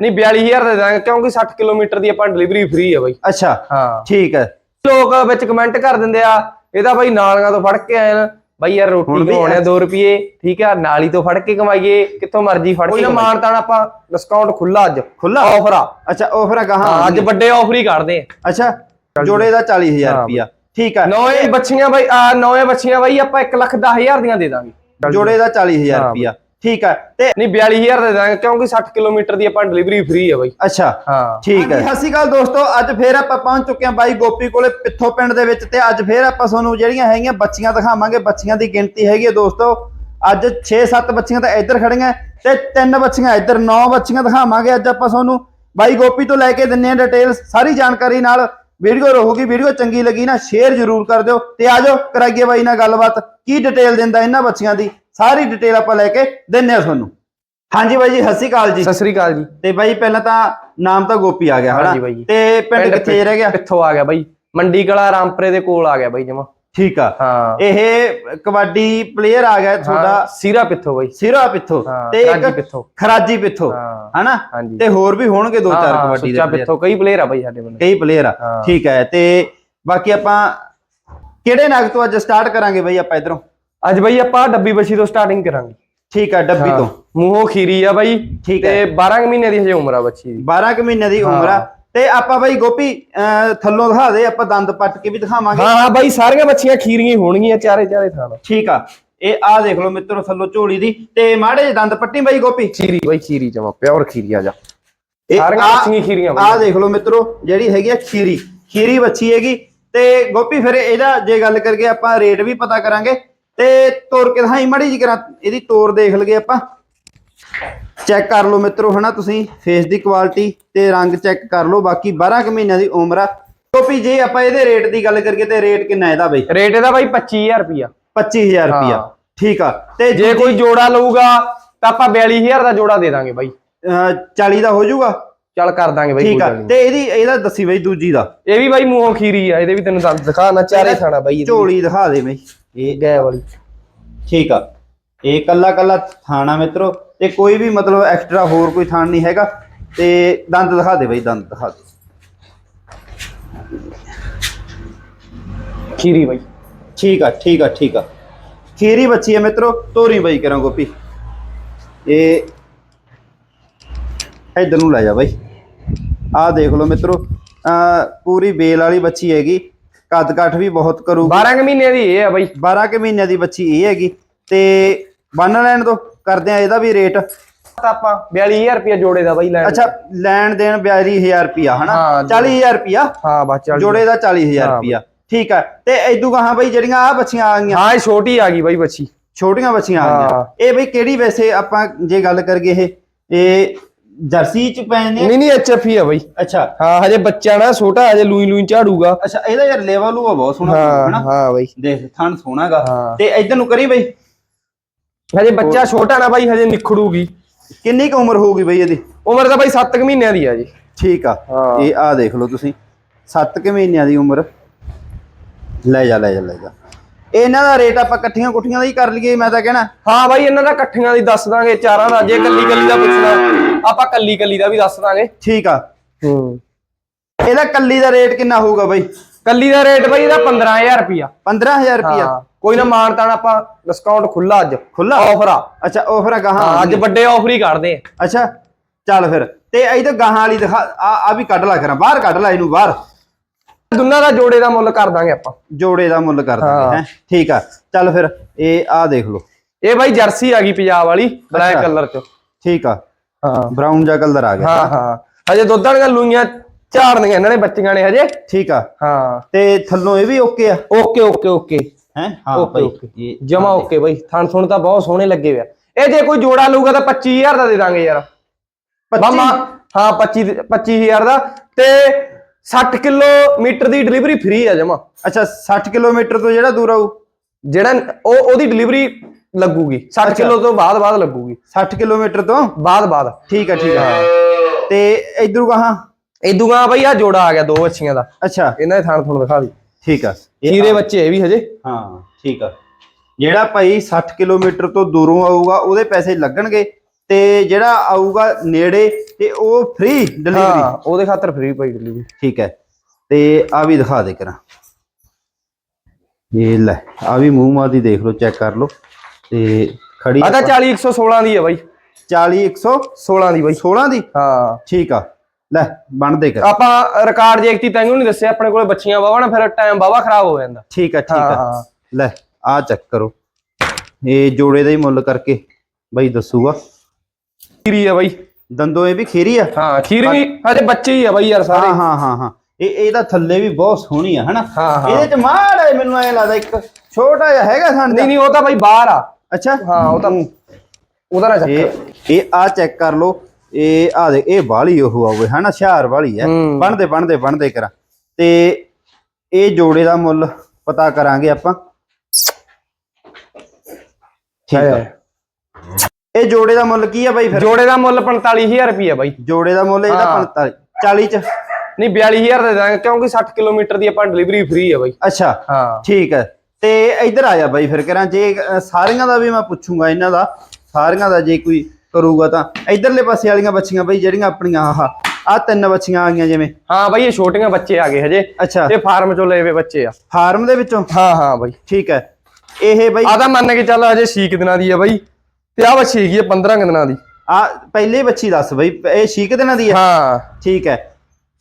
ਨਹੀਂ 42000 ਦੇ ਦਾਂਗੇ ਕਿਉਂਕਿ 60 ਕਿਲੋਮੀਟਰ ਦੀ ਆਪਾਂ ਡਿਲੀਵਰੀ ਫ੍ਰੀ ਆ ਬਾਈ। ਅੱਛਾ ਹਾਂ। ਠੀਕ ਹੈ। ਲੋਕ ਵਿੱਚ ਕਮੈਂਟ ਕਰ ਦਿੰਦੇ ਆ ਇਹਦਾ ਬਾਈ ਨਾਲੀਆਂ ਤੋਂ ਫੜ ਕੇ ਆਏ ਨਾ। ਬਾਈ ਯਾਰ ਰੋਟੀ ਵੀ ਕਮਾਉਣੇ 2 ਰੁਪਏ ਠੀਕ ਆ ਨਾਲੀ ਤੋਂ ਫੜ ਕੇ ਕਮਾਈਏ ਕਿੱਥੋਂ ਮਰਜ਼ੀ ਫੜ ਕੇ ਨਾ ਮਾਨ ਤਾਣ ਆਪਾਂ ਡਿਸਕਾਊਂਟ ਖੁੱਲਾ ਅੱਜ। ਖੁੱਲਾ ਆਫਰ ਆ। ਅੱਛਾ ਆਫਰ ਆ ਕਹਾਂ ਅੱਜ ਵੱਡੇ ਆਫਰ ਹੀ ਕੱਢਦੇ ਆ। ਅੱਛਾ ਜੋੜੇ ਦਾ 40000 ਹਾਂ। ਰੁਪਿਆ ਠੀਕ ਹੈ ਨੌਵੇਂ ਬੱਚੀਆਂ ਬਾਈ ਆ ਨੌਵੇਂ ਬੱਚੀਆਂ ਬਾਈ ਆਪਾਂ 1 ਲੱਖ 10000 ਦੀਆਂ ਦੇ ਦਾਂਗੇ। ਜੋੜੇ ਦਾ 40000 ਹਾਂ। ਰੁਪਿਆ ਠੀਕ ਹੈ ਤੇ ਨਹੀਂ 42000 ਦੇ ਦਾਂਗੇ ਕਿਉਂਕਿ 60 ਕਿਲੋਮੀਟਰ ਦੀ ਆਪਾਂ ਡਿਲੀਵਰੀ ਫ੍ਰੀ ਆ ਬਾਈ। ਅੱਛਾ ਹਾਂ। ਠੀਕ ਹੈ। ਸਤਿ ਸ਼੍ਰੀ ਅਕਾਲ ਦੋਸਤੋ ਅੱਜ ਫੇਰ ਆਪਾਂ ਪਹੁੰਚ ਚੁੱਕੇ ਹਾਂ ਬਾਈ ਗੋਪੀ ਕੋਲੇ ਪਿੱਥੋ ਪਿੰਡ ਦੇ ਵਿੱਚ ਤੇ ਅੱਜ ਫੇਰ ਆਪਾਂ ਤੁਹਾਨੂੰ ਜਿਹੜੀਆਂ ਹੈਗੀਆਂ ਬੱਚੀਆਂ ਦਿਖਾਵਾਂਗੇ ਬੱਚੀਆਂ ਦੀ ਗਿਣਤੀ ਹੈਗੀ ਹੈ ਦੋਸਤੋ। ਅੱਜ 6-7 ਬੱਚੀਆਂ ਤਾਂ ਇੱਧਰ ਖੜੀਆਂ ਤੇ ਤਿੰਨ ਬੱਚੀਆਂ ਇੱਧਰ 9 ਬੱਚੀਆਂ ਦਿਖਾਵਾਂਗੇ ਅੱਜ ਆਪਾਂ ਤੁਹਾਨੂੰ। ਬਾਈ ਗੋਪੀ ਤੋਂ ਲੈ ਕੇ ਦਿੰਨੇ ਆ ਡਿਟੇਲਸ ਸਾਰੀ ਜਾਣਕਾਰੀ ਨਾਲ। ਵੀਡੀਓ ਰਹੂਗੀ ਵੀਡੀਓ ਚੰਗੀ ਲੱਗੀ ਨਾ ਸ਼ੇਅਰ ਜ਼ਰੂਰ ਕਰ ਦਿਓ ਤੇ ਆਜੋ ਕਰਾਈਏ ਬਾਈ ਨਾਲ ਗੱਲਬਾਤ। ਕੀ ਡਿਟੇਲ ਦਿੰਦਾ ਇਹਨਾਂ ਬੱਚੀਆਂ ਦੀ? ਸਾਰੀ ਡਿਟੇਲ ਆਪਾਂ ਲੈ ਕੇ ਦਿੰਨੇ ਆ ਤੁਹਾਨੂੰ। ਹਾਂਜੀ ਬਾਈ ਜੀ ਸਤਿ ਸ਼੍ਰੀ ਅਕਾਲ ਜੀ। ਸਤਿ ਸ੍ਰੀ ਅਕਾਲ ਜੀ। ਤੇ ਬਾਈ ਪਹਿਲਾਂ ਤਾਂ ਨਾਮ ਤਾਂ ਗੋਪੀ ਆ ਗਿਆ ਹਾਂਜੀ ਹਨਾ ਬਾਈ। ਤੇ ਪਿੰਡ ਕਿੱਥੇ ਰਹਿ ਗਿਆ? ਕਿੱਥੋਂ ਆ ਗਿਆ ਬਾਈ। ਮੰਡੀ ਕਲਾ ਰਾਮਪੁਰੇ ਦੇ ਕੋਲ ਆ ਗਿਆ ਬਾਈ ਜਮਾ। ਠੀਕ ਆ। ਹਾਂ। ਇਹ ਕਬੱਡੀ ਪਲੇਅਰ ਆ ਗਿਆ ਤੁਹਾਡਾ। ਸੀਰਾ ਪਿੱਥੋਂ ਬਾਈ। ਸਿਰਾ ਪਿੱਥੋਂ ਹਾਂ, ਤੇ ਖਰਾਜੀ ਇੱਕ ਪਿੱਥੋਂ। ਖਰਾਜੀ ਪਿੱਥੋਂ ਹਾਂ ਹਨਾ? ਹਾਂਜੀ। ਤੇ ਹੋਰ ਵੀ ਹੋਣਗੇ ਦੋ ਚਾਰ ਹਾਂ, ਕਬੱਡੀ ਦੇ player। ਪਿੱਥੋਂ ਕਈ ਪਲੇਅਰ ਆ ਬਾਈ ਸਾਡੇ ਕੋਲ ਕਈ ਪਲੇਅਰ ਆ। ਹਾਂ। ਠੀਕ ਹੈ ਤੇ ਬਾਕੀ ਆਪਾਂ ਕਿਹੜੇ ਨਗ ਤੋਂ ਅੱਜ ਸਟਾਰਟ ਕਰਾਂਗੇ ਬਾਈ ਆਪਾਂ ਇਧਰੋਂ? ਅੱਜ ਬਾਈ ਆਪਾਂ ਡੱਬੀ ਬੱਛੀ ਤੋਂ ਸਟਾਰਟਿੰਗ ਕਰਾਂਗੇ। ਠੀਕ ਆ ਡੱਬੀ ਤੋਂ। ਮੂੰਹੋਂ ਖੀਰੀ ਆ ਬਾਈ ਠੀਕ ਤੇ ਹੈ। 12 ਕੁ ਮਹੀਨੇ ਦੀ ਹਜੇ ਉਮਰ ਆ ਬੱਚੀ ਦੀ। 12 ਕੁ ਮਹੀਨੇ ਦੀ ਉਮਰ ਆ। ਤੇ ਆਪਾਂ ਬਾਈ ਗੋਪੀ ਥੱਲੋਂ ਦਿਖਾ ਦੇ ਆਪਾਂ ਦੰਦ ਪੱਟ ਕੇ ਵੀ ਦਿਖਾਵਾਂਗੇ। ਹਾਂ ਹਾਂ ਬਾਈ ਸਾਰੀਆਂ ਬੱਚੀਆਂ ਖੀਰੀਆਂ ਹੋਣਗੀਆਂ ਚਾਰੇ ਚਾਰੇ ਥਾਂ ਠੀਕ ਆ। ਇਹ ਆ ਦੇਖ ਲਓ ਮਿੱਤਰੋ ਥੱਲੋਂ ਝੋਲੀ ਦੀ। ਤੇ ਮਾੜੇ ਜਿਹੇ ਦੰਦ ਪੱਟੀ ਬਾਈ ਗੋਪੀ। ਖੀਰੀ ਬਾਈ ਖੀਰੀ ਜਮਾ ਪਿਓਰ ਖੀਰੀ ਆ ਜਾ। ਇਹ ਸਾਰੀਆਂ ਬੱਚੀਆਂ ਖੀਰੀਆਂ ਆ ਦੇਖ ਲਓ ਮਿੱਤਰੋ ਜਿਹੜੀ ਹੈਗੀ ਆ ਖੀਰੀ। ਖੀਰੀ ਬੱਚੀ ਹੈਗੀ। ਤੇ ਗੋਪੀ ਫਿਰ ਇਹਦਾ ਜੇ ਗੱਲ ਕਰਕੇ ਆਪਾਂ ਰੇਟ ਵੀ ਪਤਾ ਕਰਾਂਗੇ। ਤੇ ਤੋਰ ਕੇ ਦਿਖਾਈ ਮੜੀ ਜੀ ਕਰਾਂ ਇਹਦੀ ਤੋਰ ਦੇਖ ਲਗੇ ਆਪਾਂ। ਚੈੱਕ ਕਰ ਲਓ ਮਿੱਤਰੋ ਹਨਾ ਤੁਸੀਂ ਫੇਸ ਦੀ ਕੁਆਲਿਟੀ ਤੇ ਰੰਗ ਚੈੱਕ ਕਰ ਲਓ ਬਾਕੀ 12 ਕੁ ਮਹੀਨਿਆਂ ਦੀ ਉਮਰ ਆ। ਗੋਪੀ ਜੇ ਆਪਾਂ ਇਹਦੇ ਰੇਟ ਦੀ ਗੱਲ ਕਰੀਏ ਤੇ ਰੇਟ ਕਿੰਨਾ ਇਹਦਾ ਬਈ? ਰੇਟ ਇਹਦਾ ਬਾਈ 25000 ਰੁਪਿਆ 25000 ਰੁਪਿਆ ਹਾਂ। ਠੀਕ ਆ। ਤੇ ਜੇ ਕੋਈ ਜੋੜਾ ਲਊਗਾ ਤਾਂ ਆਪਾਂ 42000 ਦਾ ਜੋੜਾ ਦੇ ਦਾਂਗੇ ਬਾਈ। ਅਹ, 40 ਦਾ ਹੋ ਜਾਊਗਾ? ਚੱਲ ਕਰ ਦਾਂਗੇ ਬਾਈ ਠੀਕ ਆ। ਨੀ। ਤੇ ਇਹਦੀ ਇਹਦਾ ਦੱਸੀ ਬਈ ਦੂਜੀ ਦਾ। ਇਹ ਵੀ ਬਾਈ ਮੂੰਹੋਂ ਖੀਰੀ ਆ ਇਹਦੇ ਵੀ ਤੈਨੂੰ ਦੰਦ ਦਿਖਾਣਾ ਚਾਰੇ ਥਾਣਾ ਬਾਈ। ਝੋਲੀ ਦਿਖਾ ਦੇ ਬਈ। ਇਹ ਗਏ ਵਾਲੀ। ਠੀਕ ਆ। ਇਹ ਕੱਲਾ ਕੱਲਾ ਥਾਣਾ ਮਿੱਤਰੋ ਤੇ ਕੋਈ ਵੀ ਮਤਲਬ ਐਕਸਟਰਾ ਹੋਰ ਕੋਈ ਥਾਣ ਨਹੀਂ ਹੈਗਾ ਤੇ ਦੰਦ ਦਿਖਾ ਦੇ ਬਈ ਦੰਦ ਦਿਖਾ ਦੇ। ਖੀਰੀ ਬਾਈ। ਠੀਕ ਆ ਠੀਕ ਆ ਠੀਕ ਆ। ਖੀਰੀ ਬੱਚੀ ਹੈ ਮਿੱਤਰੋ ਤੋਰੀ ਬਈ ਕਰਾਂ ਗੋਪੀ। ਇਹ ਇਧਰ ਨੂੰ ਲੈ ਜਾ ਬਈ। ਆਹ ਦੇਖ ਲਓ ਮਿੱਤਰੋ ਆ ਪੂਰੀ ਬੇਲ ਵਾਲੀ ਬੱਚੀ ਹੈਗੀ। ਕੱਦ ਕਾਠ ਵੀ ਬਹੁਤ ਕਰੂ 12 ਕੁ ਮਹੀਨੇ ਦੀ ਇਹ ਆ ਬਾਈ। 12 ਕੁ ਮਹੀਨਿਆਂ ਦੀ ਬੱਚੀ ਇਹ ਹੈਗੀ। ਤੇ ਬੰਨ ਲੈਣ ਤੋਂ ਕਰਦੇ ਆ ਇਹਦਾ ਵੀ ਰੇਟ। ਤਾਂ ਆਪਾਂ 42000 ਰੁਪਏ ਜੋੜੇ ਦਾ ਬਾਈ ਲੈਣ ਅੱਛਾ ਲੈਣ ਦੇਣ 42000 ਰੁਪਿਆ ਹਨਾ? ਹਾਂ, 40000 ਰੁਪਿਆ ਹਾਂ ਬਸ ਚੱਲ। ਜੋੜੇ ਦਾ 40000 ਹਾਂ। ਰੁਪਿਆ ਠੀਕ ਆ। ਤੇ ਇਦੂ ਗਾਹਾਂ ਬਈ ਜਿਹੜੀਆਂ ਆ ਬੱਚੀਆਂ ਆ ਗਈਆਂ। ਹਾਂ ਇਹ ਛੋਟੀ ਆ ਗਈ ਬਾਈ ਬੱਚੀ। ਛੋਟੀਆਂ ਬੱਚੀਆਂ ਆ। ਗਈਆਂ। ਇਹ ਬਈ ਕਿਹੜੀ ਵੈਸੇ ਆਪਾਂ ਜੇ ਗੱਲ ਕਰੀਏ ਇਹ ਇਹ ਜਰਸੀ ਚ ਪੈਣੇ ਨਹੀਂ ਨਹੀਂ ਐਚਐਫ ਹੀ ਆ ਬਾਈ। ਅੱਛਾ। ਹਾਂ ਹਜੇ ਬੱਚਾ ਨਾ ਛੋਟਾ ਹਜੇ ਲੂਈ ਲੂਈ ਝਾੜੂਗਾ। ਅੱਛਾ ਇਹਦਾ ਯਾਰ ਲੈਵਲ ਉਹ ਬਹੁਤ ਸੋਹਣਾ ਹਾਂ ਹਨਾ ਹਾਂ ਬਾਈ। ਦੇਖ ਥਣ ਸੋਹਣਾਗਾ। ਤੇ ਇਧਰ ਨੂੰ ਕਰੀ ਬਈ। ਹਜੇ ਬੱਚਾ ਛੋਟਾ ਨਾ ਬਾਈ ਹਜੇ ਨਿਖੜੂਗੀ। ਕਿੰਨੀ ਕੁ ਉਮਰ ਹੋਊਗੀ ਬਈ ਇਹਦੀ? ਉਮਰ ਤਾਂ ਬਾਈ 7 ਮਹੀਨਿਆਂ ਦੀ ਆ ਜੀ। ਠੀਕ ਆ। ਇਹ ਆ ਦੇਖ ਲਓ ਤੁਸੀਂ। 7 ਕੁ ਮਹੀਨਿਆਂ ਦੀ ਉਮਰ। ਲੈ ਜਾ ਲੈ ਜਾ ਲੈ ਜਾ। ਇਹਨਾਂ ਦਾ ਰੇਟ ਆਪਾਂ ਇਕੱਠੀਆਂ ਕੁੱਠੀਆਂ ਦਾ ਹੀ ਕਰ ਲਈਏ ਮੈਂ ਤਾਂ ਕਹਿਣਾ। ਹਾਂ ਬਾਈ ਇਹਨਾਂ ਦਾ ਇਕੱਠੀਆਂ ਦੀ ਦੱਸ ਦਾਂਗੇ ਚਾਰਾਂ ਦਾ। ਜੇ ਕੱਲੀ ਕੱਲੀ ਦਾ ਪੁੱਛਣਾ। ਆਪਾਂ ਕੱਲੀ ਕੱਲੀ ਦਾ ਵੀ ਦੱਸ ਦਾਂਗੇ। ਠੀਕ ਆ। ਹੂੰ। ਇਹਦਾ ਕੱਲੀ ਦਾ ਰੇਟ ਕਿੰਨਾ ਹੋਊਗਾ ਬਈ? ਕੱਲੀ ਦਾ ਰੇਟ ਬਾਈ ਇਹਦਾ 15000 ਰੁਪਿਆ 15000 ਰੁਪਿਆ ਕੋਈ ਨਾ ਮਾਨ ਤਾਣ ਆਪਾਂ ਡਿਸਕਾਊਂਟ ਖੁੱਲਾ ਅੱਜ। ਖੁੱਲਾ ਆਫਰ ਆ। ਅੱਛਾ ਆਫਰ ਆ ਗਾਹਾਂ ਅੱਜ ਵੱਡੇ ਆਫਰ ਹੀ ਕੱਢਦੇ ਆ। ਅੱਛਾ ਚੱਲ ਫਿਰ। ਤੇ ਇਹ ਤਾਂ ਗਾਹਾਂ ਵਾਲੀ ਦਿਖਾ ਆ ਆ ਵੀ ਕੱਢ ਲਾ ਕਰਾਂ। ਬਾਹਰ ਕੱਢ ਲਾ ਇਹਨੂੰ ਬਾਹਰ। ਦੋਨਾਂ ਦਾ ਜੋੜੇ ਦਾ ਮੁੱਲ ਕਰ ਦਾਂਗੇ ਆਪਾਂ। ਜੋੜੇ ਦਾ ਮੁੱਲ ਕਰ। ਦਾਂਗੇ ਹੈ। ਠੀਕ ਆ। ਚੱਲ ਫਿਰ ਇਹ ਆ ਦੇਖ ਲਓ। ਇਹ ਬਾਈ ਜਰਸੀ ਆ ਗਈ ਪੰਜਾਬ ਵਾਲੀ ਬਲੈਕ। ਕਲਰ ਚ। ਠੀਕ ਆ। ਹਾਂ। ਬਰਾਊਨ ਜਿਹਾ ਕਲਰ ਆ ਗਿਆ। ਹਾਂ ਹਾਂ। ਹਜੇ ਦੁੱਧ ਵਾਲੀਆਂ ਲੂਈਆਂ ਝਾੜਨੀਆਂ ਇਹਨਾਂ ਨੇ ਬੱਚੀਆਂ ਨੇ ਹਜੇ। ਠੀਕ ਆ। ਹਾਂ। ਤੇ ਥੱਲੋਂ ਇਹ ਵੀ ਓਕੇ ਆ? ਓਕੇ ਓਕੇ ਓਕੇ ਹੈ? ਹਾਂ ਭਾਈ ਜਮਾ ਓਕੇ ਬਾਈ। ਥਣ ਸੁਣ ਤਾਂ ਬਹੁਤ ਸੋਹਣੇ ਲੱਗੇ ਹੋਇਆ ਇਹ ਜੇ ਕੋਈ ਜੋੜਾ ਲਊਗਾ ਤਾਂ 25000 ਦਾ ਦੇ ਦਾਂਗੇ ਯਾਰ। 25 ਮਾਮਾ ਹਾਂ 25 ਦੇ- 25000 ਦਾ। ਤੇ 60 ਕਿਲੋਮੀਟਰ ਦੀ ਡਿਲੀਵਰੀ ਫ੍ਰੀ ਆ ਜਮਾ। ਅੱਛਾ 60 ਕਿਲੋਮੀਟਰ ਤੋਂ ਜਿਹੜਾ ਦੂਰ ਆਊ? ਜਿਹੜਾ ਉਹ ਉਹਦੀ ਡਿਲੀਵਰੀ ਲੱਗੂਗੀ। 60 ਅੱਛਾ। ਕਿਲੋ ਤੋਂ ਬਾਅਦ ਬਾਅਦ ਲੱਗੂਗੀ। 60 ਕਿਲੋਮੀਟਰ ਤੋਂ? ਬਾਅਦ ਬਾਅਦ। ਠੀਕ ਆ ਠੀਕ ਆ ਤੇ ਇਧਰੋਂ ਗਾਹਾਂ ਇਦੂਗਾ ਬਈ ਆ ਜੋੜਾ ਆ ਗਿਆ ਦੋ ਬੱਚੀਆਂ ਦਾ। ਅੱਛਾ। ਇਹਨਾਂ ਦੇ ਥਣ ਤੁਹਾਨੂੰ ਦਿਖਾ ਦੀ ਠੀਕ ਆ। ਖੀਰੇ ਬੱਚੇ ਇਹ ਵੀ ਹਜੇ। ਹਾਂ ਠੀਕ ਆ। ਜਿਹੜਾ ਭਾਈ 60 ਕਿਲੋਮੀਟਰ ਤੋਂ ਦੂਰੋਂ ਆਊਗਾ ਉਹਦੇ ਪੈਸੇ ਲੱਗਣਗੇ ਤੇ ਜਿਹੜਾ ਆਊਗਾ ਨੇੜੇ ਤੇ ਉਹ ਫ੍ਰੀ ਡਿਲੀਵਰੀ ਹਾਂ ਉਹਦੇ ਖਾਤਰ ਫ੍ਰੀ ਪਈ ਡਿਲੀਵਰੀ ਠੀਕ ਹੈ। ਤੇ ਆ ਵੀ ਦਿਖਾ ਦੇ ਕਰਾਂ। ਇਹ ਲੈ ਆ ਵੀ ਮੂੰਹ ਮਾਦੀ ਦੇਖ ਲਓ ਚੈੱਕ ਕਰ ਲਓ। ਤੇ ਖੜੀ ਆ ਤਾਂ 40 116 ਦੀ ਹੈ ਬਾਈ। 40 100 16 ਦੀ ਬਾਈ। 16 ਦੀ? ਹਾਂ। ਠੀਕ ਆ। ਲੈ ਬਣਦੇ ਕਰ ਆਪਾਂ ਰਿਕਾਰਡ ਜੇ ਐਕਟੀ ਤੈਨੂੰ ਨਹੀਂ ਦੱਸਿਆ ਆਪਣੇ ਕੋਲੇ ਬੱਚੀਆਂ ਵਾਵਾ ਨਾ ਫਿਰ ਟਾਈਮ ਵਾਵਾ ਖਰਾਬ ਹੋ ਜਾਂਦਾ। ਠੀਕ ਆ ਠੀਕ ਆ। ਲੈ ਆ ਚੈੱਕ ਕਰੋ। ਇਹ ਜੋੜੇ ਦਾ ਹੀ ਮੁੱਲ ਕਰਕੇ ਬਾਈ ਦੱਸੂਗਾ। ਖੀਰੀ ਆ ਬਾਈ। ਦੰਦੋਂ ਇਹ ਵੀ ਖੀਰੀ ਆ? ਹਾਂ ਖੀਰੀ ਹਜੇ ਬੱਚੇ ਹੀ ਆ ਬਾਈ ਯਾਰ ਸਾਰੇ। ਹਾਂ ਹਾਂ ਹਾਂ ਹਾਂ। ਇਹ ਇਹਦਾ ਥੱਲੇ ਵੀ ਬਹੁਤ ਸੋਹਣੀ ਆ ਹਨਾ? ਹਾਂ, ਹਾਂ। ਇਹਦੇ ਚ ਮਾੜਾ ਜਿਹਾ ਮੈਨੂੰ ਐ ਲੱਗਦਾ ਇੱਕ ਛੋਟਾ ਜਿਹਾ ਹੈਗਾ ਸਾਨੂੰ ਨਹੀਂ ਨਹੀਂ ਉਹ ਤਾਂ ਬਾਈ ਬਾਹਰ ਆ। ਅੱਛਾ। ਹਾਂ ਉਹ ਤਾਂ ਉਹਦਾ ਨਾ ਚੱਕਰ ਇਹ ਇਹ ਆ ਚੈੱਕ ਕਰ ਲਓ ਇਹ ਆ ਦੇ ਇਹ ਬਾਲੀ ਉਹ ਆਵੇ ਹਨਾ? ਹੁਸ਼ਿਆਰ ਵਾਲੀ ਹੈ ਹੂੰ। ਬਣਦੇ ਬਣਦੇ ਬਣਦੇ ਕਰਾਂ। ਤੇ ਇਹ ਜੋੜੇ ਦਾ ਮੁੱਲ ਪਤਾ ਕਰਾਂਗੇ ਆਪਾਂ। ਠੀਕ ਆ। ਇਹ ਜੋੜੇ ਦਾ ਮੁੱਲ ਕੀ ਆ ਬਾਈ ਫਿਰ? ਜੋੜੇ ਦਾ ਮੁੱਲ 45000 ਰੁਪਏ ਬਾਈ। ਜੋੜੇ ਦਾ ਮੁੱਲ ਇਹਦਾ ਹਾਂ। 45 40 ਚ। ਨਹੀਂ 42000 ਦੇ ਦਾਂਗੇ ਕਿਉਂਕਿ 60 ਕਿਲੋਮੀਟਰ ਦੀ ਆਪਾਂ ਡਿਲੀਵਰੀ ਫ੍ਰੀ ਆ ਬਾਈ। ਅੱਛਾ ਹਾਂ। ਠੀਕ ਹੈ। ਤੇ ਇੱਧਰ ਆ ਜਾ ਬਾਈ ਫਿਰ ਕਰਾਂ ਜੇ ਸਾਰੀਆਂ ਦਾ ਵੀ ਮੈਂ ਪੁੱਛੂੰਗਾ ਇਹਨਾਂ ਦਾ। ਸਾਰੀਆਂ ਦਾ ਜੇ ਕੋਈ ਕਰੂਗਾ ਤਾਂ। ਇੱਧਰਲੇ ਪਾਸੇ ਵਾਲੀਆਂ ਬੱਚੀਆਂ ਬਾਈ ਜਿਹੜੀਆਂ ਆਪਣੀਆਂ ਆਹ ਆ ਤਿੰਨ ਬੱਚੀਆਂ ਆ ਗਈਆਂ ਜਿਵੇਂ। ਹਾਂ ਬਾਈ ਇਹ ਛੋਟੀਆਂ ਬੱਚੇ ਆ ਗਏ ਹਜੇ। ਅੱਛਾ। ਇਹ ਫਾਰਮ ਚੋਂ ਲਏ ਵੇ ਬੱਚੇ ਆ। ਫਾਰਮ ਦੇ ਵਿੱਚੋਂ? ਹਾਂ ਹਾਂ ਬਾਈ। ਠੀਕ ਹੈ। ਇਹ ਬਾਈ ਆ ਤਾਂ ਮੰਨ ਕੇ ਚੱਲ ਹਜੇ 6 ਦਿਨਾਂ ਦੀ ਆ ਬਾਈ। ਤੇ ਆ ਬੱਚੀ ਹੈਗੀ ਆ 15 ਕੁ ਦਿਨਾਂ ਦੀ। ਆ ਪਹਿਲੇ ਬੱਚੀ ਦੱਸ ਬਾਈ ਇਹ ਛੀਕ ਦਿਨਾਂ ਦੀ ਹੈ ਹਾਂ। ਠੀਕ ਹੈ।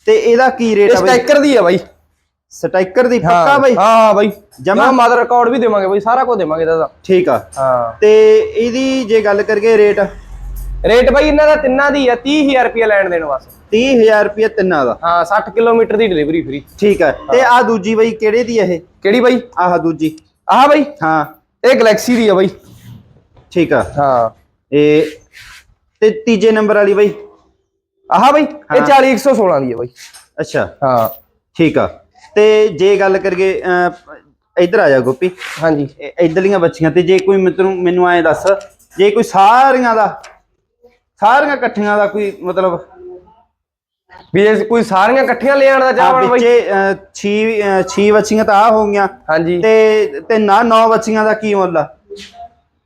ਤੇ ਇਹਦਾ ਕੀ ਰੇਟ ਆ ਬਾਈ? ਸਟੈਕਰ ਦੀ ਆ ਬਾਈ। ਸਟਾਈਕਰ ਦੀ ਪੱਕਾ ਬਾਈ? ਹਾਂ ਬਾਈ। ਜਮਾਂ? ਮਦਰ ਰਿਕਾਰਡ ਵੀ ਦੇਵਾਂਗੇ ਬਾਈ ਸਾਰਾ ਕੁਝ ਦੇਵਾਂਗੇ ਇਹਦਾ ਠੀਕ ਆ। ਹਾਂ। ਤੇ ਇਹਦੀ ਜੇ ਗੱਲ ਕਰੀਏ ਰੇਟ ਰੇਟ ਬਾਈ ਇਹਨਾਂ ਦਾ ਤਿੰਨਾਂ ਦੀ ਆ 30000 ਰੁਪਏ ਲੈਣ ਦੇਣ ਬਸ 30000 ਰੁਪਏ ਤਿੰਨਾਂ ਦਾ। ਹਾਂ 60 ਕਿਲੋਮੀਟਰ ਦੀ ਡਿਲੀਵਰੀ ਫ੍ਰੀ ਠੀਕ ਹੈ ਤੇ ਆ ਦੂਜੀ ਬਾਈ ਕਿਹੜੇ ਦੀ ਇਹ? ਕਿਹੜੀ ਬਾਈ? ਆਹ ਦੂਜੀ। ਆਹ ਬਾਈ? ਹਾਂ। ਇਹ ਗੈਲੈਕਸੀ ਦੀ ਆ ਬਾਈ। ਠੀਕ ਆ। ਹਾਂ। ਇਹ ਤੇ ਤੀਜੇ ਨੰਬਰ ਵਾਲੀ ਬਾਈ? ਆਹ ਬਾਈ ਇਹ 40 116 ਦੀ ਆ ਬਾਈ। ਅੱਛਾ। ਹਾਂ। ਠੀਕ ਆ। ਤੇ ਜੇ ਗੱਲ ਕਰੀਏ ਇੱਧਰ ਆ ਜਾ ਗੋਪੀ। ਹਾਂਜੀ। ਇੱਧਰਲੀਆਂ ਬੱਚੀਆਂ ਤੇ ਜੇ ਕੋਈ ਮੈਨੂੰ ਮੈਨੂੰ ਐਂ ਦੱਸ ਜੇ ਕੋਈ ਸਾਰੀਆਂ ਦਾ ਸਾਰੀਆਂ ਇਕੱਠੀਆਂ ਦਾ ਕੋਈ ਮਤਲਬ ਵੀ ਜੇ ਕੋਈ ਸਾਰੀਆਂ ਇਕੱਠੀਆਂ ਲੈ ਆਣ ਦਾ ਚਾਹਣ ਬਾਈ। ਵਿੱਚੇ 6 6 ਬੱਚੀਆਂ ਤਾਂ ਆ ਹੋ ਗਈਆਂ। ਹਾਂਜੀ। ਤੇ ਤੇ ਨਾ 9 ਬੱਚੀਆਂ ਦਾ ਕੀ ਮੁੱਲ ਆ?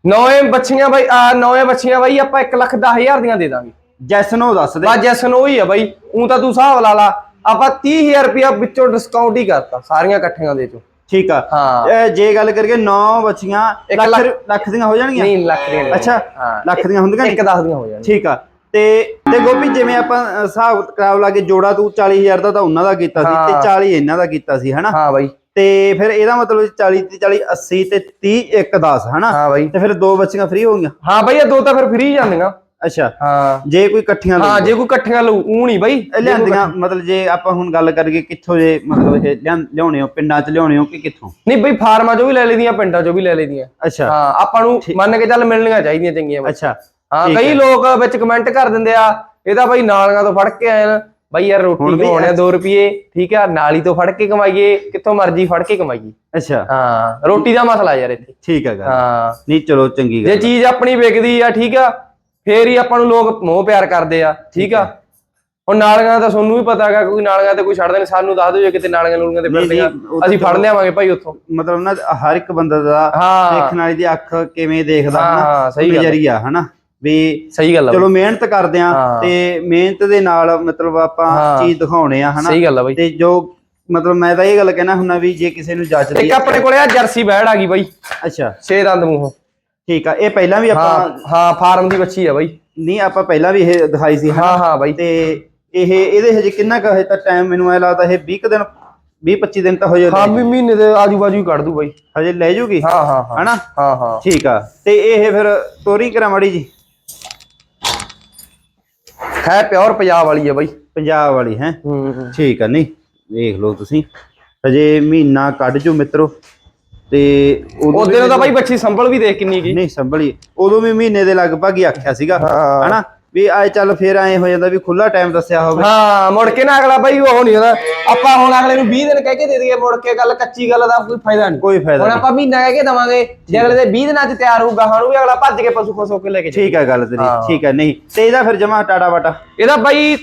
ਨੌਵੇਂ ਬੱਚੀਆਂ ਬਾਈ ਆ ਨੌਵੇਂ ਬੱਚੀਆਂ ਬਾਈ ਆਪਾਂ 1 ਲੱਖ 10000 ਦੀਆਂ ਦੇ ਦਾਂਗੇ। ਜੈਸ ਨੋ ਦੱਸ ਦੇ। ਬਸ ਜੈਸਨ ਉਹੀ ਆ ਬਾਈ ਉਹ ਤਾਂ ਤੂੰ ਹਿਸਾਬ ਲਾ ਲਾ ਆਪਾਂ 30000 ਰੁਪਇਆ ਵਿੱਚੋਂ ਡਿਸਕਾਊਂਟ ਹੀ ਕਰਤਾ ਸਾਰੀਆਂ ਇਕੱਠੀਆਂ ਦੇ ਚੋਂ। ਠੀਕ ਆ। ਹਾਂ। ਜੇ ਗੱਲ ਕਰੀਏ 9 ਬੱਚੀਆਂ ਲੱਖ ਲੱਖ- ਦੀਆਂ ਹੋ ਜਾਣਗੀਆਂ? ਨਹੀਂ ਲੱਖ ਦੀਆਂ। ਅੱਛਾ ਹਾਂ ਲੱਖ ਦੀਆਂ ਹੁੰਦੀਆਂ ਇੱਕ 10 ਦੀਆਂ ਹੋ ਜਾਣਗੀਆਂ। ਠੀਕ ਆ। ਤੇ ਤੇ ਗੋਪੀ ਜਿਵੇਂ ਆਪਾਂ ਹਿਸਾਬ ਕਿਤਾਬ ਲਾ ਕੇ ਜੋੜਾ ਤੂੰ 40000 ਦਾ ਤਾਂ ਉਹਨਾਂ ਦਾ ਕੀਤਾ ਸੀ ਤੇ ਹਾਂ। 40 ਇਹਨਾਂ ਦਾ ਕੀਤਾ ਸੀ ਹਨਾ? ਹਾਂ ਬਾਈ। ਤੇ ਫਿਰ ਇਹਦਾ ਮਤਲਬ 40 ਤੇ 40 80 ਤੇ 30 1 10 ਹਨਾ? ਹਾਂ ਤੇ ਫਿਰ ਦੋ ਬੱਚੀਆਂ ਫ੍ਰੀ ਹੋ ਗਈਆਂ। ਹਾਂ ਬਾਈ ਇਹ ਦੋ ਤਾਂ ਫਿਰ ਫ੍ਰੀ ਜਾਂਦੀਆਂ। ਅੱਛਾ। ਹਾਂ। ਜੇ ਕੋਈ ਇਕੱਠੀਆਂ ਹਾਂ ਜੇ ਕੋਈ ਇਕੱਠੀਆਂ ਲਊ ਊ ਨਹੀਂ ਬਾਈ ਇਹ ਲਿਆਂਦੀਆਂ ਮਤਲਬ ਜੇ ਆਪਾਂ ਹੁਣ ਗੱਲ ਕਰੀਏ ਕਿੱਥੋਂ ਜੇ ਮਤਲਬ ਇਹ ਲਿਆਂ- ਲਿਆਉਣੇ ਹੋ ਪਿੰਡਾਂ 'ਚ ਲਿਆਉਣੇ ਹੋ ਕਿ ਕਿੱਥੋਂ? ਨਹੀਂ ਬਈ ਫਾਰਮਾਂ ਚੋਂ ਵੀ ਲੈ ਲਈਆਂ ਪਿੰਡਾਂ ਚੋਂ ਵੀ ਲੈ ਲਈਆਂ ਅੱਛਾ। ਹਾਂ ਆਪਾਂ ਨੂੰ ਮੰਨ ਕੇ ਚੱਲ ਮਿਲਣੀਆਂ ਚਾਹੀਦੀਆਂ ਚੰਗੀਆਂ ਬਾਈ। ਅੱਛਾ। ਹਾਂ ਠੀਕ ਕਈ। ਲੋਕ ਵਿੱਚ ਕਮੈਂਟ ਕਰ ਦਿੰਦੇ ਆ ਇਹਦਾ ਬਾਈ ਨਾਲੀਆਂ ਤੋਂ ਫੜ ਕੇ ਆਏ ਨਾ। ਬਾਈ ਯਾਰ ਹੁਣ ਰੋਟੀ ਵੀ ਖਵਾਉਣੇ 2 ਰੁਪਏ ਠੀਕ ਆ ਨਾਲੀ ਤੋਂ ਫੜ ਕੇ ਕਮਾਈਏ ਕਿੱਥੋਂ ਮਰਜ਼ੀ ਫੜ ਕੇ ਕਮਾਈਏ। ਅੱਛਾ। ਹਾਂ ਰੋਟੀ ਦਾ ਮਸਲਾ ਯਾਰ ਇੱਥੇ। ਠੀਕ ਹੈ ਗੱਲ। ਹਾਂ। ਨਹੀਂ ਚਲੋ ਚੰਗੀ ਜੇ ਗੱਲ ਚੀਜ਼ ਆਪਣੀ ਵਿਕਦੀ ਆ ਠੀਕ ਆ ਫੇਰ ਹੀ ਆਪਾਂ ਨੂੰ ਲੋਕ ਮੋਹ ਪਿਆਰ ਕਰਦੇ ਆ ਠੀਕ ਆ? ਹੁਣ ਨਾਲੀਆਂ ਤਾਂ ਤੁਹਾਨੂੰ ਵੀ ਪਤਾ ਹੈਗਾ ਕੋਈ ਨਾਲੀਆਂ ਤੇ ਕੋਈ ਛੱਡਦੇ ਨੇ ਸਾਨੂੰ ਦੱਸ ਦਿਓ ਜੇ ਕਿਤੇ ਨਾਲੀਆਂ ਨੂਲੀਆਂ ਤੇ ਫਿਰਦੀਆਂ। ਅਸੀਂ ਫੜ ਲਿਆਵਾਂਗੇ ਭਾਈ ਉੱਥੋਂ। ਮਤਲਬ ਨਾ ਹਰ ਇੱਕ ਬੰਦਾ ਦਾ ਦੇਖਣ ਵਾਲੀ ਦੀ ਅੱਖ ਕਿਵੇਂ ਦੇਖਦਾ ਹਾਂ, ਹਨਾ ਸਹੀ। ਨਜ਼ਰੀਆ ਹਨਾ? ਵੀ ਸਹੀ ਗੱਲ ਆ ਚਲੋ ਮਿਹਨਤ ਕਰਦੇ ਆ। ਤੇ ਮਿਹਨਤ ਦੇ ਨਾਲ ਮਤਲਬ ਆਪਾਂ। ਚੀਜ਼ ਦਿਖਾਉਣੇ ਆ। ਹਨਾ? ਸਹੀ ਗੱਲ ਆ ਬਾਈ। ਤੇ ਜੋ ਮਤਲਬ ਮੈਂ ਤਾਂ ਇਹ ਗੱਲ ਕਹਿਣਾ ਹੁੰਨਾ ਵੀ ਜੇ ਕਿਸੇ ਨੂੰ ਜੱਜਦੀ ਇੱਕ ਆਪਣੇ ਕੋਲੇ ਆ ਜਰਸੀ ਬੈੜ ਆ ਗਈ ਬਾਈ। ਅੱਛਾ। ਛੇ ਦੰਦ ਮੂੰਹੋਂ। ਠੀਕ ਆ ਇਹ ਪਹਿਲਾਂ ਵੀ ਆਪਾਂ ਹਾਂ ਫਾਰਮ ਦੀ ਬੱਚੀ ਆ ਬਾਈ। ਨਹੀਂ ਆਪਾਂ ਪਹਿਲਾਂ ਵੀ ਇਹ ਦਿਖਾਈ ਸੀ ਹਨਾ? ਹਾਂ ਹਾਂ ਬਾਈ। ਤੇ ਇਹ ਇਹਦੇ ਹਜੇ ਕਿੰਨਾ ਕੁ ਹਜੇ ਤਾਂ ਟਾਈਮ ਮੈਨੂੰ ਐ ਲੱਗਦਾ ਇਹ 20 ਕੁ ਦਿਨ 20 25 ਦਿਨ ਤਾਂ ਹੋ ਜਾਏ ਹਾਂ ਵੀ ਮਹੀਨੇ ਦੇ ਆਜੂ ਬਾਜੂ ਹੀ ਕੱਢ ਦੂ ਬਾਈ। ਹਜੇ ਲੈ ਜੂਗੀ? ਹਾਂ ਹਾਂ ਹਾਂ। ਹਨਾ? ਹਾਂ ਹਾਂ। ਠੀਕ ਆ ਤੇ ਇਹ ਫਿਰ ਤੋਰੀ ਕਰਾ ਮੜੀ ਜੀ। ਹੈ ਪਿਓਰ ਪੰਜਾਬ ਵਾਲੀ ਆ ਬਾਈ। ਪੰਜਾਬ ਵਾਲੀ ਹੈ ਹੂੰ। ਠੀਕ ਆ ਨਹੀਂ ਦੇਖ ਲਓ ਤੁਸੀਂ। ਹਜੇ ਮਹੀਨਾ ਕੱਢ ਜੋ ਮਿੱਤਰੋ। ਤੇ ਉਦੋਂ ਉਹਦੇ ਨੂੰ ਤਾਂ ਬਾਈ ਬੱਚੀ ਸੰਭਲ ਵੀ ਦੇਖ ਕਿੰਨੀ ਗਈ ਨਹੀਂ ਸੰਭਲੀ। ਉਦੋਂ ਵੀ ਮਹੀਨੇ ਦੇ ਲਗਭਗ ਹੀ ਆਖਿਆ ਸੀਗਾ। ਹਾਂ। ਹਨਾ? ਵੀ ਆਏ ਚੱਲ ਫੇਰ ਐ ਹੋ ਜਾਂਦਾ ਵੀ ਖੁੱਲਾ ਟਾਈਮ ਦੱਸਿਆ ਹੋਵੇ। ਹਾਂ ਮੁੜ ਕੇ ਨਾ ਅਗਲਾ ਬਾਈ ਉਹ ਨਹੀਂ ਹੁੰਦਾ। ਆਪਾਂ ਹੁਣ ਅਗਲੇ ਨੂੰ 20 ਦਿਨ ਕਹਿ ਕੇ ਦੇ ਦਈਏ ਮੁੜ ਕੇ ਗੱਲ ਕੱਚੀ ਗੱਲ ਦਾ ਕੋਈ ਫਾਇਦਾ ਨਹੀਂ। ਕੋਈ ਫਾਇਦਾ ਹੁਣ ਆਪਾਂ ਮਹੀਨਾ ਕਹਿ ਕੇ ਦਵਾਂਗੇ ਜੇ ਅਗਲੇ ਦੇ 20 ਦਿਨਾਂ ਚ ਤਿਆਰ ਹੋਊਗਾ ਸਾਨੂੰ ਵੀ ਅਗਲਾ ਭੱਜ ਕੇ ਪਸ਼ੂ ਖੁਸ਼ ਹੋ ਕੇ ਲੈ ਕੇ ਠੀਕ ਆ ਗੱਲ ਤੇਰੀ ਹਾਂ। ਠੀਕ ਆ ਨਹੀਂ। ਤੇ ਇਹਦਾ ਫਿਰ ਜਮਾ ਟਾਟਾ ਬਾਟਾ ਇਹਦਾ ਬਾਈ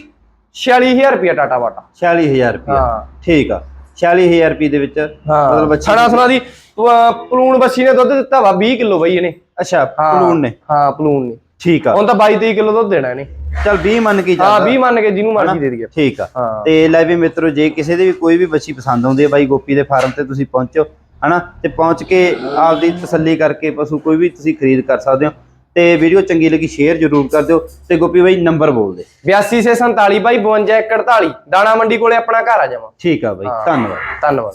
46000 ਰੁਪਿਆ ਟਾਟਾ ਬਾਟਾ 46000 ਰੁਪਏ ਹਾਂ। ਠੀਕ ਆ। 46000 ਰੁਪਏ ਦੇ ਵਿੱਚ ਮਤਲਬ ਛੜਾ ਸੁਣਾ ਦੀ। ਪਲੂਣ ਬੱਚੀ ਨੇ ਦੁੱਧ ਦਿੱਤਾ ਵਾ 20 ਕਿਲੋ ਬਾਈ ਇਹਨੇ। ਅੱਛਾ ਹਾਂ। ਪਲੂਨ ਨੇ। ਹਾਂ ਪਲੂਣ ਨੇ। ਠੀਕ ਆ। ਹੁਣ ਤਾਂ 22 23 ਕਿਲੋ ਦੁੱਧ ਦੇਣਾ ਇਹਨੇ। ਚਲ 20 ਮੰਨ ਕੇ ਹਾਂ ਚੱਲ 20 ਮੰਨ ਕੇ ਜਿਹਨੂੰ ਮਰਜ਼ੀ? ਦੇ ਦਈਏ। ਠੀਕ ਆ। ਹਾਂ। ਤੇ ਲੈ ਵੀ ਮਿੱਤਰੋ ਜੇ ਕਿਸੇ ਦੇ ਵੀ ਕੋਈ ਵੀ ਬੱਚੀ ਪਸੰਦ ਆਉਂਦੀ ਹੈ ਬਾਈ ਗੋਪੀ ਦੇ ਫਾਰਮ ਤੇ ਤੁਸੀਂ ਪਹੁੰਚੋ ਹਨਾ? ਤੇ ਪਹੁੰਚ ਕੇ ਆਪਦੀ ਤਸੱਲੀ ਕਰਕੇ ਪਸ਼ੂ ਕੋਈ ਵੀ ਤੁਸੀਂ ਖਰੀਦ ਕਰ ਸਕਦੇ ਹੋ। ਤੇ ਵੀਡੀਓ ਚੰਗੀ ਲੱਗੀ ਸ਼ੇਅਰ ਜ਼ਰੂਰ ਕਰ ਦਿਓ। ਤੇ ਗੋਪੀ ਬਾਈ ਨੰਬਰ ਬੋਲ ਦੇ। 82 ਸੇ 47 ਬਾਈ 52 148 ਦਾਣਾ ਮੰਡੀ ਕੋਲੇ ਆਪਣਾ ਘਰ ਆ ਜਾਵਾਂ। ਠੀਕ ਆ ਬਾਈ ਹਾਂ। ਧੰਨਵਾਦ। ਧੰਨਵਾਦ।